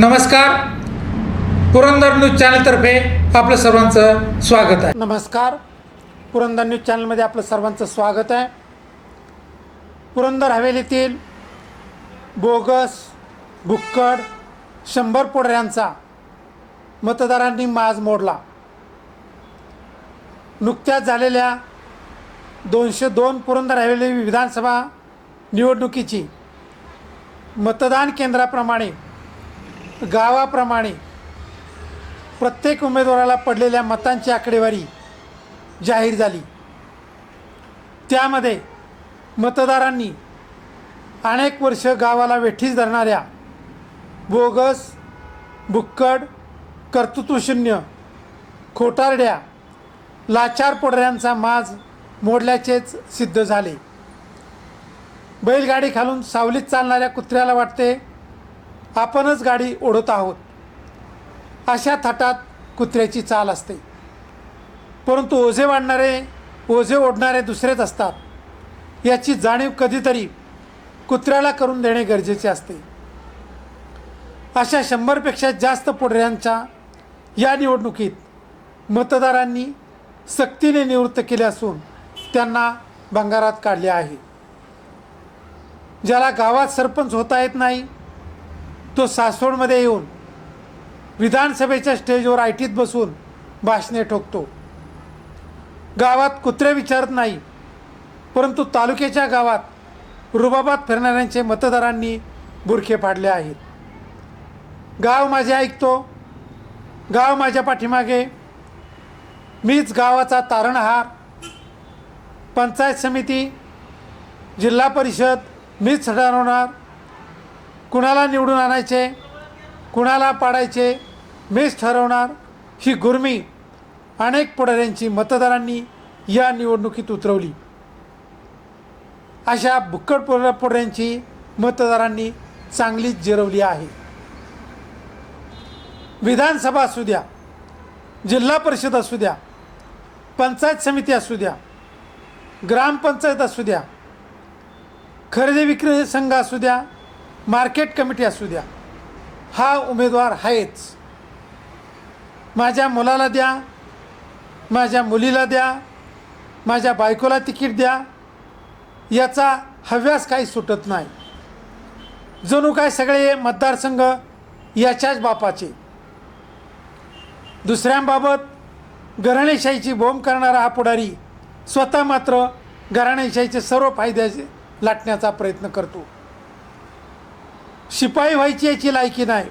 नमस्कार. पुरंदर न्यूज चॅनलतर्फे आपलं सर्वांचं स्वागत आहे. नमस्कार. पुरंदर न्यूज चॅनलमध्ये आपलं सर्वांचं स्वागत आहे. पुरंदर हवेलीतील बोगस भुक्कड शंभर पोडऱ्यांचा मतदारांनी माज मोडला. नुकत्याच झालेल्या दोनशे दोन पुरंदर हवेली विधानसभा निवडणुकीची मतदान केंद्राप्रमाणे गावाप्रमाणे प्रत्येक उमेदवाराला पडलेल्या मतांची आकडेवारी जाहीर झाली. त्यामध्ये मतदारांनी अनेक वर्ष गावाला वेठीस धरणाऱ्या बोगस बुक्कड कर्तृत्वशून्य खोटारड्या लाचार पोडऱ्यांचा माज मोडल्याचेच सिद्ध झाले. बैलगाडी खालून सावलीत चालणाऱ्या कुत्र्याला वाटते आपणच गाडी ओढत आहोत. अशा थाटात कुत्र्याची चाल असते. परंतु ओझे वाढणारे ओझे ओढणारे दुसरेच असतात. याची जाणीव कधीतरी कुत्र्याला करून देणे गरजेचे असते. अशा शंभरपेक्षा जास्त पुढऱ्यांच्या या निवडणुकीत मतदारांनी सक्तीने निवृत्त केले असून त्यांना भंगारात काढले आहे. ज्याला गावात सरपंच होता येत नाही तो सासवडमध्ये येऊन विधानसभेच्या स्टेजवर आयटीत बसून भाषणे ठोकतो. गावात कुत्रे विचारत नाही परंतु तालुक्याच्या गावात रुबाबात फिरणाऱ्यांचे मतदारांनी बुरखे पाडले आहेत. गाव माझे ऐकतो गाव माझ्या पाठीमागे मीच गावाचा तारणहार. पंचायत समिती जिल्हा परिषद मीच ठरवणार कुणाला निवडून आणायचे? कुणाला पाडायचे? मीच ठरवणार ही गुर्मी अनेक पुढाऱ्यांची मतदारांनी या निवडणुकीत उतरवली. अशा भुक्कड पुढ पुढऱ्यांची मतदारांनी चांगलीच जिरवली आहे. विधानसभा असू द्या जिल्हा परिषद असू द्या पंचायत समिती असू द्या ग्रामपंचायत असू द्या खरेदी विक्री संघ असू द्या मार्केट कमिटी असू द्या. हा उमेदवार आहेच. माझ्या मुलाला द्या माझ्या मुलीला द्या माझ्या बायकोला तिकीट द्या याचा हव्यास काही सुटत नाही. जणू काय सगळे मतदारसंघ याच्याच बापाचे. दुसऱ्यांबाबत घराणेशाहीची बोंब करणारा हा पुढारी स्वतः मात्र घराणेशाहीचे सर्व फायद्याचे लाटण्याचा प्रयत्न करतो. शिपाई व्हायची याची लायकी नाही.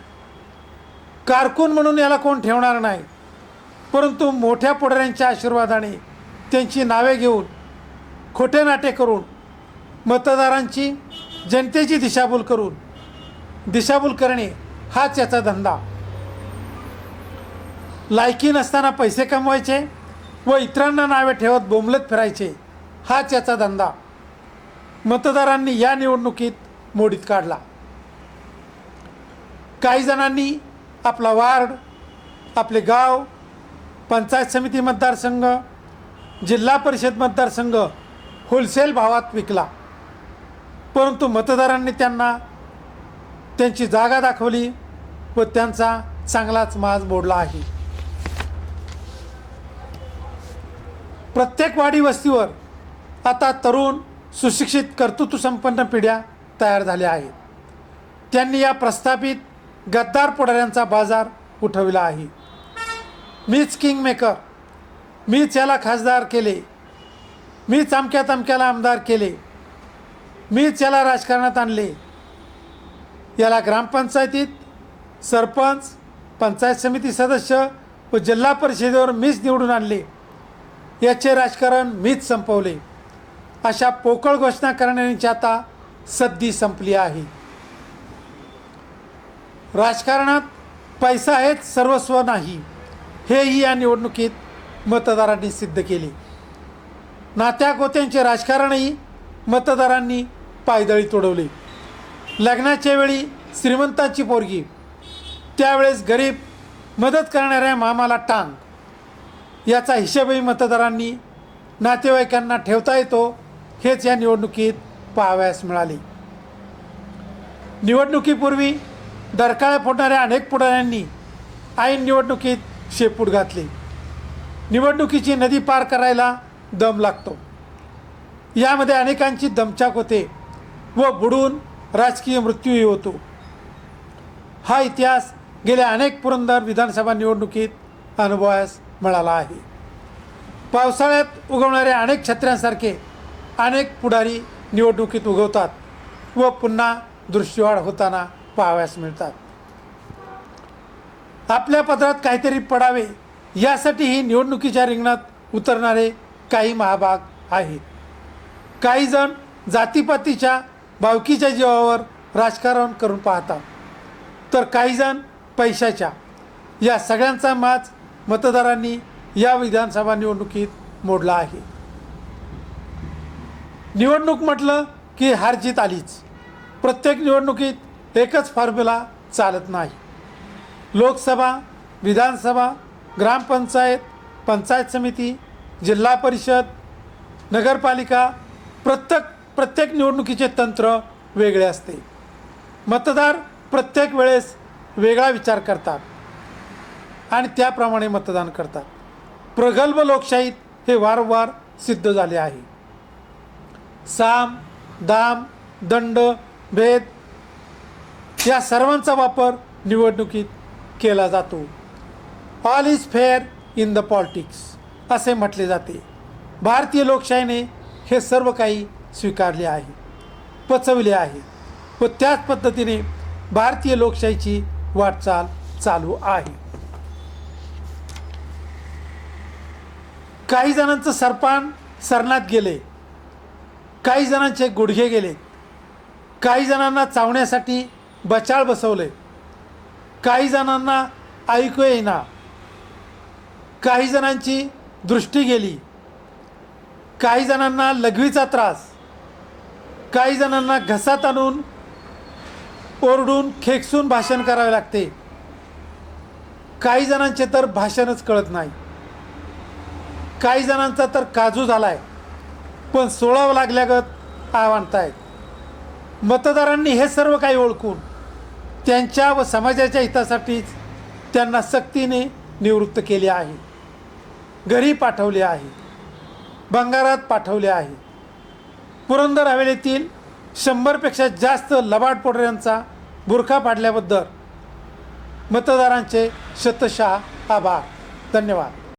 कारकून म्हणून याला कोण ठेवणार नाही. परंतु मोठ्या पुढाऱ्यांच्या आशीर्वादाने त्यांची नावे घेऊन खोटे नाटे करून मतदारांची जनतेची दिशाभूल करून दिशाभूल करणे हाच याचा धंदा. लायकी नसताना पैसे कमवायचे व इतरांना नावे ठेवत बोंबलत फिरायचे हाच याचा धंदा. मतदारांनी या निवडणुकीत मोडीत काढला. काही जणांनी आपला वार्ड आपले गाव पंचायत समिती मतदारसंघ जिल्हा परिषद मतदारसंघ होलसेल भावात विकला. परंतु मतदारांनी त्यांना त्यांची जागा दाखवली व त्यांचा चांगलाच माज मोडला आहे. प्रत्येक वाडी वस्तीवर आता तरुण सुशिक्षित कर्तृत्वसंपन्न पिढ्या तयार झाल्या आहेत. त्यांनी या प्रस्थापित गद्दार पुढाऱ्यांचा बाजार उठविला आहे. मीच किंग मेकर मीच याला खासदार केले. मीच अमक्या तमक्याला आमदार केले. मीच याला राजकारणात आणले. याला ग्रामपंचायतीत सरपंच पंचायत समिती सदस्य व जिल्हा परिषदेवर मीच निवडून आणले. याचे राजकारण मीच संपवले. अशा पोकळ घोषणा करणाऱ्यांची आता सद्दी संपली आहे. राजकारणात पैसा हेच सर्वस्व नाही. हेही या निवडणुकीत मतदारांनी सिद्ध केले. नात्या गोत्यांचे राजकारणही मतदारांनी पायदळी तुडवले. लग्नाच्या वेळी श्रीमंताची पोरगी त्यावेळेस गरीब मदत करणाऱ्या मामाला टांग. याचा हिशेबही मतदारांनी नातेवाईकांना ठेवता येतो हेच या निवडणुकीत पाहावयास मिळाले. निवडणुकीपूर्वी डरकाळ्या फोडणाऱ्या अनेक पुढाऱ्यांनी ऐन निवडणुकीत शेपूट घातली. निवडणुकीची नदी पार करायला दम लागतो. यामध्ये अनेकांची दमछाक होते व बुडून राजकीय मृत्यूही होतो. हा इतिहास गेल्या अनेक पुरंदर विधानसभा निवडणुकीत अनुभवास मिळाला आहे. पावसाळ्यात उगवणाऱ्या अनेक छत्र्यांसारखे अनेक पुढारी निवडणुकीत उगवतात व पुन्हा दृष्टीवाढ होताना पाहाव्यास मिळतात. आपल्या पदरात काहीतरी पडावे यासाठी ही निवडणुकीच्या रिंगणात उतरणारे काही महाभाग आहेत. काही जण जातीपातीच्या भावकीच्या जीवावर राजकारण करून पाहतात. तर काही जण पैशाच्या. या सगळ्यांचा माच मतदारांनी या विधानसभा निवडणुकीत मोडला आहे. निवडणूक म्हटलं की हार जीत आलीच. प्रत्येक निवडणुकीत एकच फॉर्म्युला चालत नाही. लोकसभा विधानसभा ग्रामपंचायत पंचायत समिती जिल्हा परिषद नगरपालिका प्रत्येक प्रत्येक निवडणुकीचे तंत्र वेगळे असते. मतदार प्रत्येक वेळेस वेगळा विचार करतात आणि त्याप्रमाणे मतदान करतात. प्रगल्भ लोकशाहीत हे वारंवार सिद्ध झाले आहे. साम दाम दंड भेद या सर्वांचा वापर निवडणुकीत केला जातो. All is fair in the politics असे म्हटले जाते. भारतीय लोकशाहीने हे सर्व काही स्वीकारले आहे पचवले आहे व त्याच पद्धतीने भारतीय लोकशाहीची वाटचाल चालू आहे. काही जणांचं सरपान सरणात गेले काही जणांचे गुडघे गेले काही जणांना चावण्यासाठी बचाळ बसवले. काही जणांना ऐकू येईना. काही जणांची दृष्टी गेली. काही जणांना लघवीचा त्रास. काही जणांना घसात आणून ओरडून खेकसून भाषण करावे लागते. काही जणांचे तर भाषणच कळत नाही. काही जणांचा तर काजू झाला आहे पण सोळावं लागल्यागत आव्हानतायत मतदारांनी हे सर्व काही ओळखून त्यांच्या व समाजाच्या हितासाठीच त्यांना सक्तीने निवृत्त केले आहे. घरी पाठवले आहे. बंगारात पाठवले आहे. पुरंदर हवेलीतील शंभरपेक्षा जास्त लबाड पोटऱ्यांचा बुरखा पाडल्याबद्दल मतदारांचे शतशः आभार. धन्यवाद.